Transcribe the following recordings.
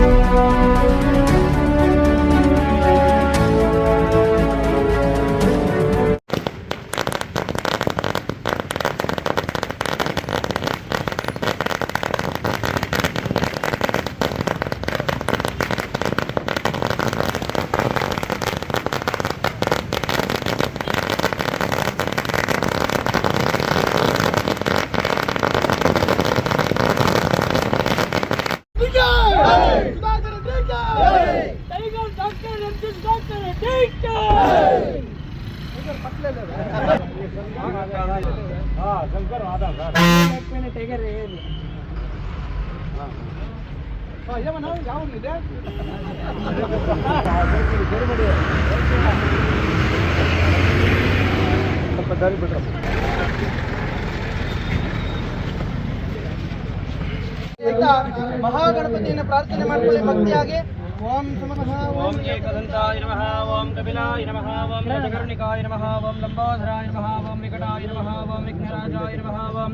Música ಮಹಾಗಣಪತಿಯನ್ನು ಪ್ರಾರ್ಥನೆ ಮಾಡ್ಕೊಳ್ಳಿ ಭಕ್ತಿಯಾಗಿ ಓಂ ಸಮಃ ಓಂ ಏಕದಂತಾಯ ನಮಃ ಓಂ ಕಪಿಲಾಯ ನಮಃ ಓಂ ರಜಕರ್ಣಿಕಾಯ ನಮಃ ಓಂ ಲಂಬೋದರಾಯ ನಮಃ ಓಂ ವಿಕಟಾಯ ನಮಃ ಓಂ ವಿಘ್ನರಾಜಾಯ ನಮಃ ಓಂ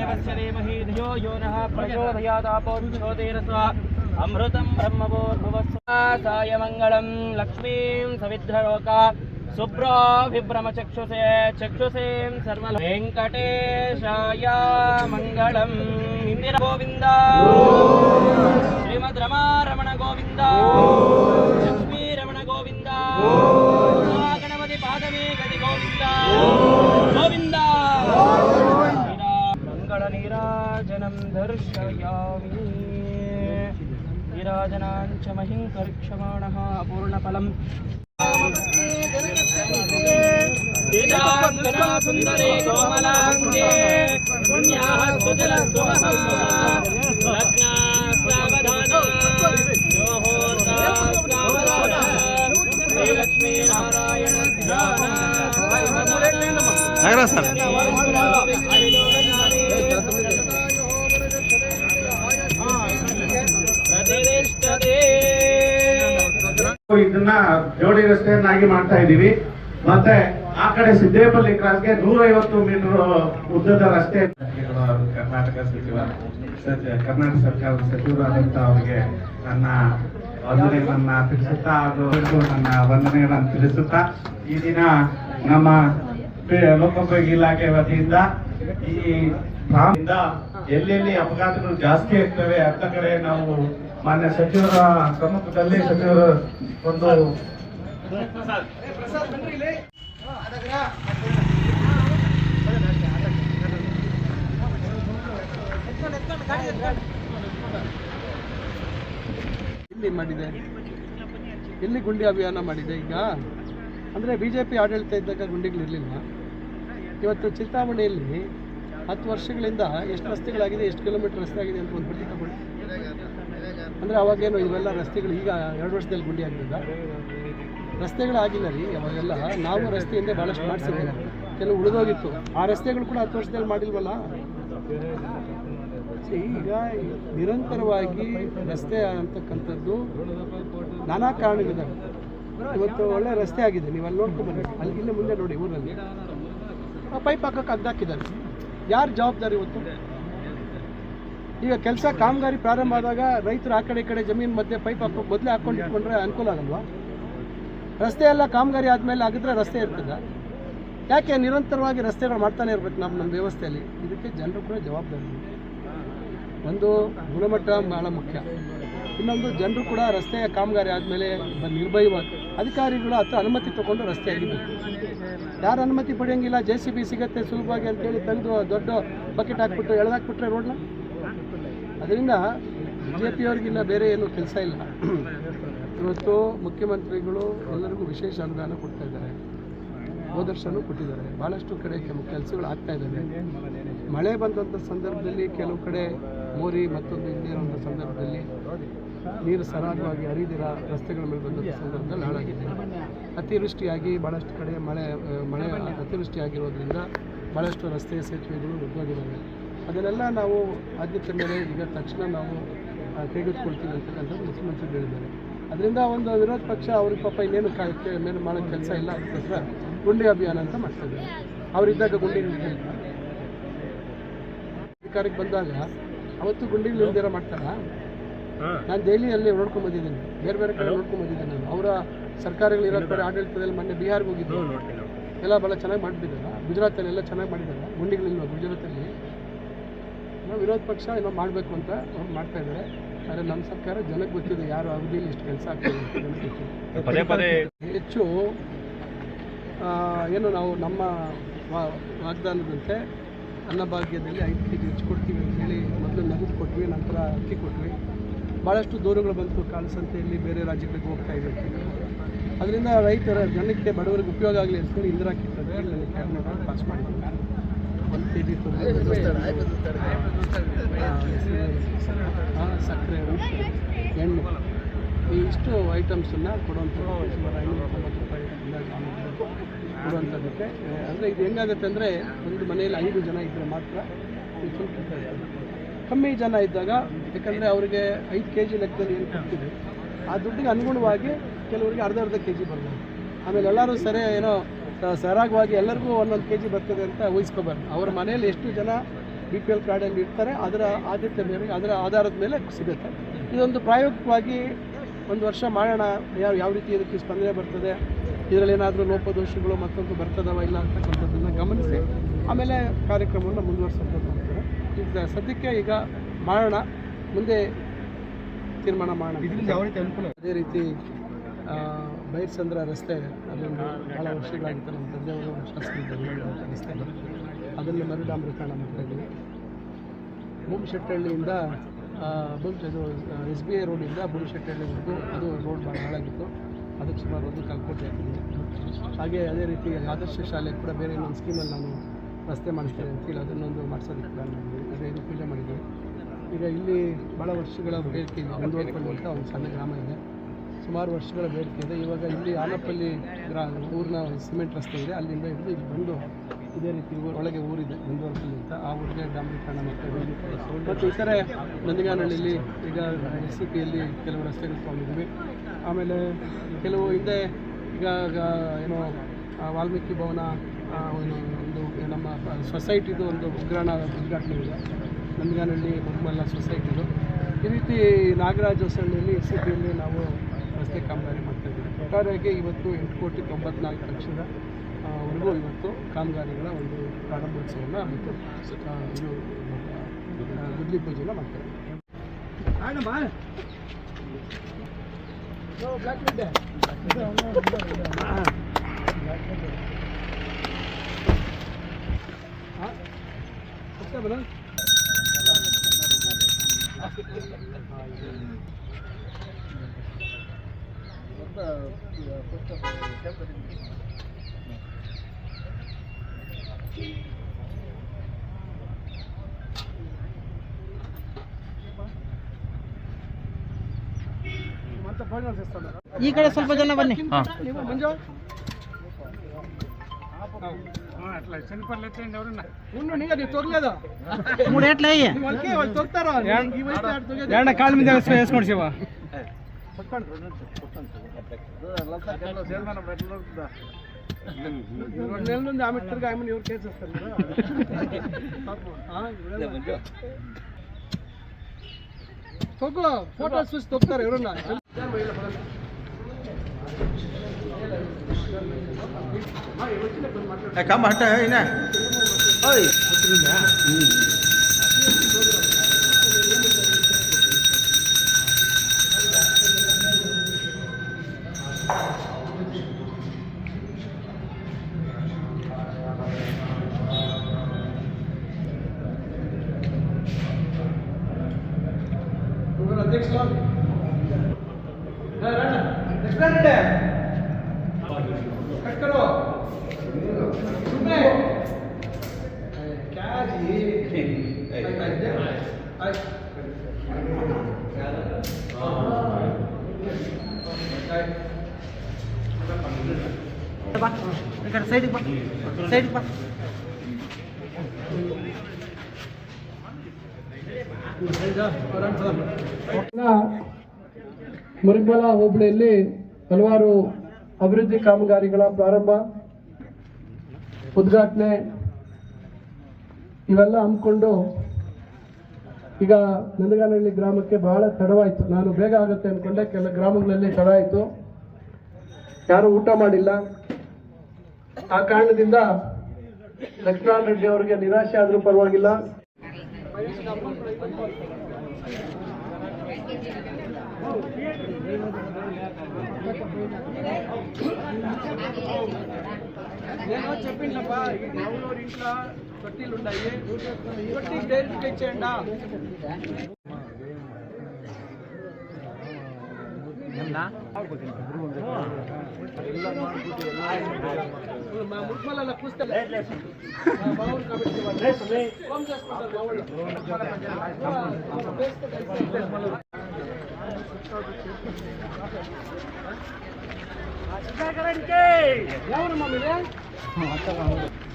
वासुदेवस्य धीमहि धियो यो नः प्रचोदयादापोच्छोदेरस्व अमृतं ब्रह्मवोर्भुवस्वासायमङ्गलं लक्ष्मीं सविद्रलोका सुब्रोभिभ्रमचक्षुषे चक्षुषीं सर्व वेङ्कटेशाय मङ्गलम् इन्दिरगोविन्द श्रीमद् रमारमणगोविन्द लक्ष्मीरमणगोविन्द गणपति पादमे गतिगोविन्द विराजनं दर्शयामि विराजनाञ्च महिं करिक्षमाणः अपूर्णफलम् सुन्दरे कोमलाङ्गे पुण्याः లక్ష్మీనారాయణ సార్ ಇದನ್ನ ಜೋಡಿ ರಸ್ತೆಯನ್ನಾಗಿ ಮಾಡ್ತಾ ಇದ್ದೀವಿ. ಮತ್ತೆ ಆ ಕಡೆ ಸಿದ್ದೇಪಲ್ಲಿ ಕ್ರಾಸ್ಗೆ ನೂರೈವತ್ತು ಮೀಟರ್ ಉದ್ದದ ರಸ್ತೆ. ಕರ್ನಾಟಕ ಸಚಿವ, ಸಚ- ಕರ್ನಾಟಕ ಸರ್ಕಾರದ ಸಚಿವರಾದಂತ ಅವರಿಗೆ ನನ್ನ ವಂದನೆಗಳನ್ನ ತಿಳಿಸುತ್ತಾ ಹಾಗೂ ನನ್ನ ವಂದನೆಗಳನ್ನು ತಿಳಿಸುತ್ತಾ ಈ ದಿನ ನಮ್ಮ ಲೋಕೋಪಯೋಗಿ ಇಲಾಖೆ ವತಿಯಿಂದ ಈ ಎಲ್ಲೆಲ್ಲಿ ಅಪಘಾತಗಳು ಜಾಸ್ತಿ ಇರ್ತವೆ ಅಂತ ಕಡೆ ನಾವು ಮಾನ್ಯ ಸಚಿವರ ಸಮ್ಮುಖದಲ್ಲಿ ಸಚಿವರು ಒಂದು ಎಲ್ಲಿ ಮಾಡಿದೆ? ಎಲ್ಲಿ ಗುಂಡಿ ಅಭಿಯಾನ ಮಾಡಿದೆ ಈಗ? ಅಂದರೆ ಬಿ ಜೆ ಪಿ ಆಡಳಿತ ಇದ್ದಾಗ ಗುಂಡಿಗಳಿರಲಿಲ್ಲ ಇವತ್ತು ಚಿಂತಾಮಣಿಯಲ್ಲಿ ಹತ್ತು ವರ್ಷಗಳಿಂದ ಎಷ್ಟು ರಸ್ತೆಗಳಾಗಿದೆ, ಎಷ್ಟು ಕಿಲೋಮೀಟರ್ ರಸ್ತೆ ಆಗಿದೆ ಅಂತ ಒಂದು ತಗೊಳ್ಳಿ ಅಂದರೆ ಅವಾಗೇನು ಇವೆಲ್ಲ ರಸ್ತೆಗಳು ಈಗ ಎರಡು ವರ್ಷದಲ್ಲಿ ಗುಂಡಿ ಆಗಿರೋದ ರಸ್ತೆಗಳಾಗಿಲ್ಲ ರೀ, ಅವಾಗೆಲ್ಲ ನಾವು ರಸ್ತೆಯಿಂದ ಭಾಳಷ್ಟು ಮಾಡಿಸಿದ್ದೇವೆ. ಕೆಲವು ಉಳಿದೋಗಿತ್ತು. ಆ ರಸ್ತೆಗಳು ಕೂಡ ಹತ್ತು ವರ್ಷದಲ್ಲಿ ಮಾಡಿಲ್ವಲ್ಲ? ಈಗ ನಿರಂತರವಾಗಿ ರಸ್ತೆ ಅಂತಕ್ಕಂಥದ್ದು ನಾನಾ ಕಾರಣಗಳಿದ್ದಾವೆ. ಇವತ್ತು ಒಳ್ಳೆ ರಸ್ತೆ ಆಗಿದೆ, ನೀವು ಅಲ್ಲಿ ನೋಡ್ಕೊಂಡ್ಬನ್ನಿ ಅಲ್ಲಿ ಇಲ್ಲೇ ಮುಂದೆ ನೋಡಿ ಊರಲ್ಲಿ. ಆ ಪೈಪ್ ಹಾಕಕ್ಕೆ ಅಗ್ದಾಕಿದ್ದಾರೆ ಯಾರು ಜವಾಬ್ದಾರಿ ಇವತ್ತು? ಈಗ ಕೆಲಸ ಕಾಮಗಾರಿ ಪ್ರಾರಂಭ ಆದಾಗ ರೈತರು ಆ ಕಡೆ ಈ ಕಡೆ ಜಮೀನು ಮಧ್ಯೆ ಪೈಪ್ ಹಾಕೋ ಮೊದಲೇ ಹಾಕೊಂಡು ಇಟ್ಕೊಂಡ್ರೆ ಅನುಕೂಲ ಆಗಲ್ವಾ? ರಸ್ತೆ ಎಲ್ಲ ಕಾಮಗಾರಿ ಆದಮೇಲೆ ಆಗಿದ್ರೆ ರಸ್ತೆ ಇರ್ತದ. ಯಾಕೆ ನಿರಂತರವಾಗಿ ರಸ್ತೆಗಳು ಮಾಡ್ತಾನೆ ಇರ್ಬೇಕು ನಮ್ಮ ನಮ್ಮ ವ್ಯವಸ್ಥೆಯಲ್ಲಿ? ಇದಕ್ಕೆ ಜನರು ಕೂಡ ಜವಾಬ್ದಾರಿ. ಒಂದು ಗುಣಮಟ್ಟ ಬಹಳ ಮುಖ್ಯ. ಇನ್ನೊಂದು ಜನರು ಕೂಡ ರಸ್ತೆಯ ಕಾಮಗಾರಿ ಆದಮೇಲೆ ನಿರ್ಭಯವಾಗಿ ಅಧಿಕಾರಿಗಳು ಹತ್ರ ಅನುಮತಿ ತಗೊಂಡು ರಸ್ತೆ ಆಗಿರ್ಬೇಕು ಯಾರು ಅನುಮತಿ ಪಡೆಯೋಂಗಿಲ್ಲ? ಜೆ ಸಿ ಬಿ ಸಿಗತ್ತೆ ಸುಲಭವಾಗಿ ಅಂತೇಳಿ ತಂದು ದೊಡ್ಡ ಬಕೆಟ್ ಹಾಕ್ಬಿಟ್ಟು ಎಳೆದಾಕ್ಬಿಟ್ರೆ ರೋಡ್ನ ಅದರಿಂದ ಬಿ ಜೆ ಪಿಯವ್ರಿಗಿನ್ನ ಬೇರೆ ಏನು ಕೆಲಸ ಇಲ್ಲ. ಇವತ್ತು ಮುಖ್ಯಮಂತ್ರಿಗಳು ಎಲ್ಲರಿಗೂ ವಿಶೇಷ ಅನುದಾನ ಕೊಡ್ತಾ ಇದ್ದಾರೆ. ಹೋದರ್ಶನೂ ಕೊಟ್ಟಿದ್ದಾರೆ. ಭಾಳಷ್ಟು ಕಡೆ ಕೆಲವು ಕೆಲಸಗಳು ಆಗ್ತಾ ಇದ್ದಾವೆ. ಮಳೆ ಬಂದಂಥ ಸಂದರ್ಭದಲ್ಲಿ ಕೆಲವು ಕಡೆ ಮೋರಿ ಮತ್ತೊಂದು ಇಲ್ಲದೇ ಸಂದರ್ಭದಲ್ಲಿ ನೀರು ಸರಾಗವಾಗಿ ಹರಿದಿರ ರಸ್ತೆಗಳ ಮೇಲೆ ಬಂದಂಥ ಸಂದರ್ಭದಲ್ಲಿ ಹಾಳಾಗಿದೆ. ಅತಿವೃಷ್ಟಿಯಾಗಿ ಭಾಳಷ್ಟು ಕಡೆ ಮಳೆ ಮಳೆ ಅತಿವೃಷ್ಟಿಯಾಗಿರೋದ್ರಿಂದ ಭಾಳಷ್ಟು ರಸ್ತೆ ಸೇತುವೆಗಳು ಒದ್ದೋಗಿದ್ದಾವೆ ಅದನ್ನೆಲ್ಲ ನಾವು ಆದ್ಯತೆ ಮೇಲೆ ಈಗ ತಕ್ಷಣ ನಾವು ಕೈಗೆತ್ತಿಕೊಳ್ತೀವಿ ಅಂತಕ್ಕಂಥದ್ದು ಮುಖ್ಯಮಂತ್ರಿಗಳು ಹೇಳಿದ್ದಾರೆ. ಅದರಿಂದ ಒಂದು ವಿರೋಧ ಪಕ್ಷ ಅವ್ರಿಗೆ ಪಾಪ ಇನ್ನೇನು ಕಾಯಕ್ಕೆ ಮೇಲೆ ಮಾಡೋ ಕೆಲಸ ಇಲ್ಲ ಅದಕ್ಕೋಸ್ಕರ ಗುಂಡಿ ಅಭಿಯಾನ ಅಂತ ಮಾಡ್ತಾ ಇದ್ದಾರೆ. ಅವರಿದ್ದಾಗ ಗುಂಡಿ. ಅಧಿಕಾರಕ್ಕೆ ಬಂದಾಗ ಅವತ್ತು ಗುಂಡಿ ನಿಲ್ದಿರ ಮಾಡ್ತಾರ? ನಾನು ದೆಹಲಿಯಲ್ಲಿ ನೋಡ್ಕೊಂಡ್ ಬಂದಿದ್ದೀನಿ. ಬೇರೆ ಬೇರೆ ಕಡೆ ನೋಡ್ಕೊಂಡ್ ಬಂದಿದ್ದೀನಿ ನಾನು. ಅವರ ಸರ್ಕಾರಗಳು ಇರೋ ಕಡೆ ಆಡಳಿತದಲ್ಲಿ ಮೊನ್ನೆ ಬಿಹಾರ್ಗೆ ಹೋಗಿದ್ದು. ಎಲ್ಲ ಭಾಳ ಚೆನ್ನಾಗಿ ಮಾಡಿಬಿಟ್ಟಿದ್ದಾರೆ ಗುಜರಾತಲ್ಲಿ ಎಲ್ಲ ಚೆನ್ನಾಗಿ ಮಾಡಿದ್ದಾರೆ. ಗುಂಡಿಗಳಿಲ್ವ ಗುಜರಾತಲ್ಲಿ. ನಾವು ವಿರೋಧ ಪಕ್ಷ ಏನೋ ಮಾಡಬೇಕು ಅಂತ ಅವ್ರು ಮಾಡ್ತಾ ಇದ್ದಾರೆ. ಆದರೆ ನಮ್ಮ ಸರ್ಕಾರ ಜನಕ್ಕೆ ಗೊತ್ತಿದೆ ಯಾರು ಅವಧಿಯಲ್ಲಿ ಇಷ್ಟು ಕೆಲಸ ಆಗ್ತದೆ ಅಂತ ಹೆಚ್ಚು ಏನು ನಾವು ನಮ್ಮ ವಾಗ್ದಾನದಂತೆ ಅನ್ನಭಾಗ್ಯದಲ್ಲಿ ಐದು ಕೆ ಜಿ ಹೆಚ್ಚು ಕೊಡ್ತೀವಿ ಅಂತೇಳಿ ಮೊದಲು ನಗದು ಕೊಟ್ವಿ ನಂತರ ಅಕ್ಕಿ ಕೊಟ್ವಿ. ಭಾಳಷ್ಟು ದೂರುಗಳು ಬಂತು ಕಾಳಸಂತೆಯಲ್ಲಿ ಬೇರೆ ರಾಜ್ಯಗಳಿಗೆ ಹೋಗ್ತಾ ಇದೆ ಅದರಿಂದ ರೈತರ ಜನಕ್ಕೆ ಬಡವರಿಗೆ ಉಪಯೋಗ ಆಗಲಿ ಅಂತೇಳಿ ಇಂದಿರಾ ಅಂತ ಹೇಳಿ ಕ್ಯಾಬಿನೆಟ್ ಪಾಸ್ ಮಾಡಿದ್ವಿ ಸಕ್ಕರೆ ಎಣ್ಣೆ. ಈ ಇಷ್ಟು ಐಟಮ್ಸನ್ನು ಕೊಡುವಂಥ ಸುಮಾರು ಐನೂರ ತೊಂಬತ್ತು ರೂಪಾಯಿ ಕೊಡುವಂಥದ್ದಕ್ಕೆ. ಅಂದರೆ ಇದು ಹೆಂಗಾಗುತ್ತೆ ಅಂದರೆ ಒಂದು ಮನೆಯಲ್ಲಿ ಐದು ಜನ ಇದ್ದರೆ ಮಾತ್ರ ಕಮ್ಮಿ ಜನ ಇದ್ದಾಗ ಯಾಕಂದರೆ ಅವರಿಗೆ ಐದು ಕೆ ಜಿ ಲೆಕ್ಕದಲ್ಲಿ ಏನು ಕೊಡ್ತೀವಿ ಆ ದುಡ್ಡಿಗೆ ಅನುಗುಣವಾಗಿ ಕೆಲವರಿಗೆ ಅರ್ಧ ಅರ್ಧ ಕೆ ಜಿ ಬರ್ಬೋದು. ಆಮೇಲೆ ಎಲ್ಲರೂ ಸರಿ ಏನೋ ಸರಾಗವಾಗಿ ಎಲ್ಲರಿಗೂ ಒಂದೊಂದು ಕೆ ಜಿ ಬರ್ತದೆ ಅಂತ ಊಹಿಸ್ಕೋಬಾರ್ದು. ಅವ್ರ ಮನೆಯಲ್ಲಿ ಎಷ್ಟು ಜನ ಬಿ ಪಿ ಎಲ್ ಕಾರ್ಡಲ್ಲಿ ಇರ್ತಾರೆ ಅದರ ಆದ್ಯತೆ ಮೇಲೆ ಅದರ ಆಧಾರದ ಮೇಲೆ ಸಿಗುತ್ತೆ. ಇದೊಂದು ಪ್ರಾಯೋಗಿಕವಾಗಿ ಒಂದು ವರ್ಷ ಮಾಡೋಣ ಯಾವ ಯಾವ ರೀತಿ ಇದಕ್ಕೆ ಸ್ಪಂದನೆ ಬರ್ತದೆ ಇದರಲ್ಲಿ ಏನಾದರೂ ಲೋಪದೋಷಗಳು ಮತ್ತೊಂದು ಬರ್ತದವ ಇಲ್ಲ ಅಂತಕ್ಕಂಥದ್ದನ್ನು ಗಮನಿಸಿ ಆಮೇಲೆ ಕಾರ್ಯಕ್ರಮವನ್ನು ಮುಂದುವರಿಸೋದು ಈಗ ಸದ್ಯಕ್ಕೆ ಈಗ ಮಾಡೋಣ ಮುಂದೆ ತೀರ್ಮಾನ ಮಾಡೋಣ. ಅದೇ ರೀತಿ ಬೈರ್ಸಂದ್ರ ರಸ್ತೆ ಅದೊಂದು ಭಾಳ ವರ್ಷಗಳಾಗಿತ್ತು ನಮ್ಮ ತಂದೆಯವರು ಶಾಸಕರಿದ್ದರು ರಸ್ತೆ ಅದನ್ನು ಮರುಡಾಮೃಕರಣ ಮಾಡ್ತಾ ಇದ್ದೀವಿ. ಭೂಮಿಶೆಟ್ಟಹಳ್ಳಿಯಿಂದ ಅದು ಎಸ್ ಬಿ ಐ ರೋಡಿಂದ ಬೂಮಶೆಟ್ಟಹಳ್ಳಿವರೆಗೂ ಅದು ರೋಡ್ ಭಾಳ ಹಾಳಾಗಿತ್ತು. ಅದಕ್ಕೆ ಸುಮಾರು ಒಂದು ಕಾಲು ಕೋಟಿ ಹಾಕಿದ್ವಿ. ಹಾಗೆ ಅದೇ ರೀತಿ ಆದರ್ಶ ಶಾಲೆ ಕೂಡ ಬೇರೆ ಇನ್ನೊಂದು ಸ್ಕೀಮಲ್ಲಿ ನಾನು ರಸ್ತೆ ಮಾಡಿಸ್ತೇನೆ ಅಂತೇಳಿ ಅದನ್ನೊಂದು ಮಾಡಿಸೋದಕ್ಕೆ ಪ್ಲಾನ್ ಮಾಡಿದ್ವಿ. ಅದೇ ಇದು ಪೂಜೆ ಮಾಡಿದ್ವಿ. ಈಗ ಇಲ್ಲಿ ಭಾಳ ವರ್ಷಗಳ ಬೇಡಿಕೆ ಅಂತ ಒಂದು ಸಣ್ಣ ಗ್ರಾಮ ಇದೆ. ಸುಮಾರು ವರ್ಷಗಳ ಬೇಡಿಕೆ ಇದೆ. ಇವಾಗ ಇಲ್ಲಿ ಆನಪಲ್ಲಿ ಗ್ರಾ ಊರಿನ ಸಿಮೆಂಟ್ ರಸ್ತೆ ಇದೆ. ಅಲ್ಲಿಂದ ಹಿಡಿದು ಇಲ್ಲಿ ಬಂದು ಇದೇ ರೀತಿ ಒಳಗೆ ಊರಿದೆ ಮುಂದುವರೆಸಲಿ ಅಂತ. ಆ ಊರಿಗೆ ಡಾಂಬರೀಕರಣ ಮತ್ತು ಮತ್ತು ಇತರೆ ನಂದಿಗಾನಹಳ್ಳಿಯಲ್ಲಿ ಈಗ ಎಸ್ ಸಿ ಪಿಯಲ್ಲಿ ಕೆಲವು ರಸ್ತೆಗಳು ತೊಗೊಂಡಿದ್ದೀವಿ. ಆಮೇಲೆ ಕೆಲವು ಹಿಂದೆ ಈಗ ಏನೋ ವಾಲ್ಮೀಕಿ ಭವನ ಒಂದು ನಮ್ಮ ಸೊಸೈಟಿದು ಒಂದು ಉಗ್ರಾಣ ಉದ್ಘಾಟನೆ ಇದೆ. ನಂದಿಗಾನಹಳ್ಳಿ ಮಗ್ಮಲ್ಲ ಸೊಸೈಟಿದು. ಈ ರೀತಿ ನಾಗರಾಜ ಹೊಸಳ್ಳಿಯಲ್ಲಿ ಎಸ್ ಸಿ ಪಿಯಲ್ಲಿ ನಾವು ರಸ್ತೆ ಕಾಮಗಾರಿ ಮಾಡ್ತಾ ಇದ್ದಾರೆ ಒಟ್ಟಾರೆಯಾಗಿ ಇವತ್ತು ಎಂಟು ಕೋಟಿ ತೊಂಬತ್ನಾಲ್ಕು ಲಕ್ಷದ ವರೆಗೂ ಇವತ್ತು ಕಾಮಗಾರಿಗಳ ಒಂದು ಪ್ರಾರಂಭೋತ್ಸವನ ಆ, ಇದು ಗುದ್ಲಿ ಪೂಜೆನ ಮಾಡ್ತಾರೆ ಈ ಕಡೆ ಸ್ವಲ್ಪ ಜನ ಬನ್ನಿ. ನೀವು ಮುಂಜಾ ಕಾಲ್ ಅట్లా ಚಿನ್ನಪರಲ್ಲತ್ತೆಂದೆವ್ರುಣ್ಣ నెల నుండి ఆమె తిరిగి ఆమె ఎవరు కేసేస్తారు తొక్కులో ఫోటోస్ చూసి తొక్కుతారు ఎవరన్నా కమ్మ అంటే అయినా कट करो क्या जी ఇక్కడ సైడ్కి పా సైడ్కి పా ಮುರಿಬಲ ಹೋಬಳಿಯಲ್ಲಿ ಹಲವಾರು ಅಭಿವೃದ್ಧಿ ಕಾಮಗಾರಿಗಳ ಪ್ರಾರಂಭ, ಉದ್ಘಾಟನೆ, ಇವೆಲ್ಲ ಹಮ್ಮಿಕೊಂಡು ಈಗ ನಂದಗಾನಹಳ್ಳಿ ಗ್ರಾಮಕ್ಕೆ ಬಹಳ ತಡವಾಯಿತು. ನಾನು ಬೇಗ ಆಗುತ್ತೆ ಅಂದ್ಕೊಂಡೆ ಕೆಲ ಗ್ರಾಮಗಳಲ್ಲಿ ತಡ ಆಯಿತು ಯಾರೂ ಊಟ ಮಾಡಿಲ್ಲ. ಆ ಕಾರಣದಿಂದ ಲಕ್ಷ್ಮಣ ರೆಡ್ಡಿ ಅವರಿಗೆ ನಿರಾಶೆ ಆದರೂ ಪರವಾಗಿಲ್ಲ. నేను చెప్పిందప్పా ఈ నవ్వులూరు ఇంట్లో తొట్టిలు ఉన్నాయి. తొట్టి డైరెక్ట్ తెచ్చేయండా. ఏమన్నా?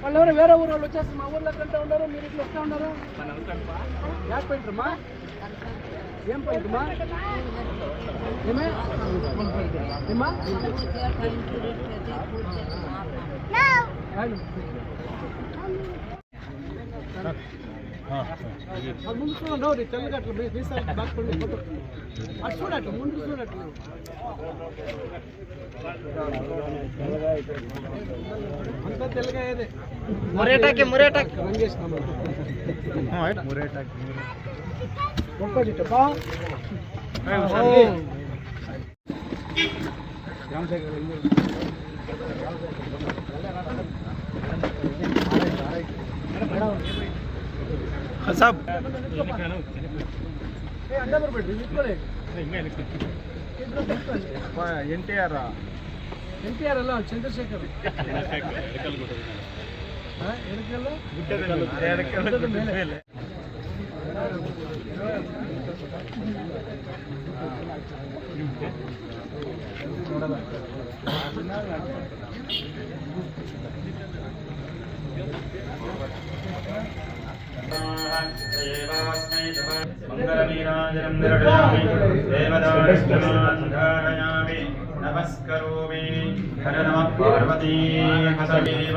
వాళ్ళెవరు వేరే ఊరు వాళ్ళు వచ్చేస్తారు మా ఊర్లో కంటే ఉన్నారు మీరు ఇట్లా వస్తూ ఉన్నారు యాక్ పెట్టరమ్మా ఏం పోయింట్రమ్మా ఏమే ఏమా అది ముందు చూడండి నవ్వు తెల్లగా అట్లా మీ తీసారి బ్యాక్ పడి ఫోటో అటు చూడట్లు ముందు చూడట్లు అంతా తెల్లగా ఏదే ಮುರೇಟಾಕಿ ಮುರೇಟಾಕಿ ರಂಗೇಶ್ ನಮ್ಮ ಒಪ್ಪದಿಟ್ಟಪ್ಪ Sab N T R N T R ಅಲ್ಲ ಚಂದ್ರಶೇಖರ್. ಮೇಲೆ. मङ्गलनीराजनं निर्णयामि देवदानस्मान्धारयामि नमस्करोमि हर नमः पार्वती हसदेव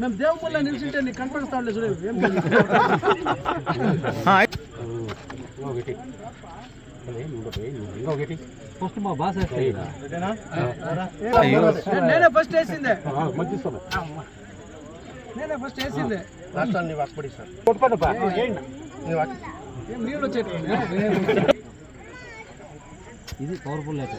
మేము దేవుమూల నిలిచింటే నేనే ఫస్ట్ వేసిందే. నేనే ఫస్ట్ వేసిందే. రాష్ట్రాన్ని వాక్పడి సార్. కొట్టుకోండిపా. వచ్చేట ఇది పవర్ఫుల్ అయితే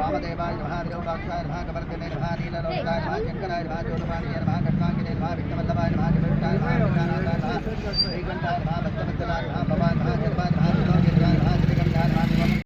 वामदेवाय महादेवाक्षाय महाकवर्तने महानीलोकाय महाशंकराय महाजोलवाणीय महाघटांगिने महाविष्णवल्लभाय महाजविष्टाय महानाथाय महाश्रीकंठाय महाभक्तवत्सलाय महाभवाय महाशर्वाय